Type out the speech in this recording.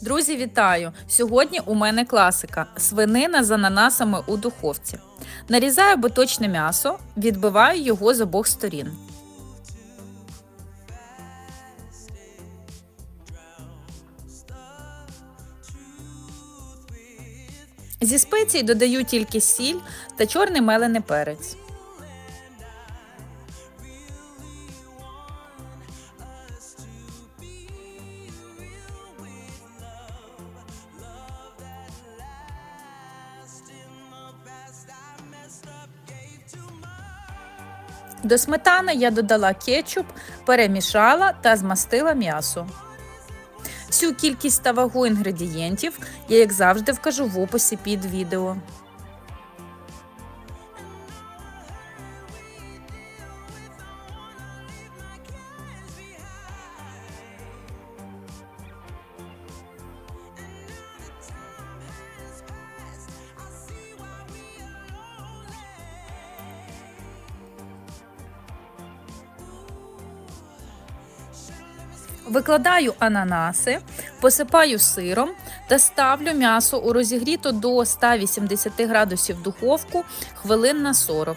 Друзі, вітаю! Сьогодні у мене класика свинина з ананасами у духовці. Нарізаю биточне м'ясо, відбиваю його з обох сторін. Зі спецій додаю тільки сіль та чорний мелений перець. До сметани я додала кетчуп, перемішала та змастила м'ясо. Всю кількість та вагу інгредієнтів я, як завжди, вкажу в описі під відео. Викладаю ананаси, посипаю сиром та ставлю м'ясо у розігріту до 180 градусів духовку хвилин на 40.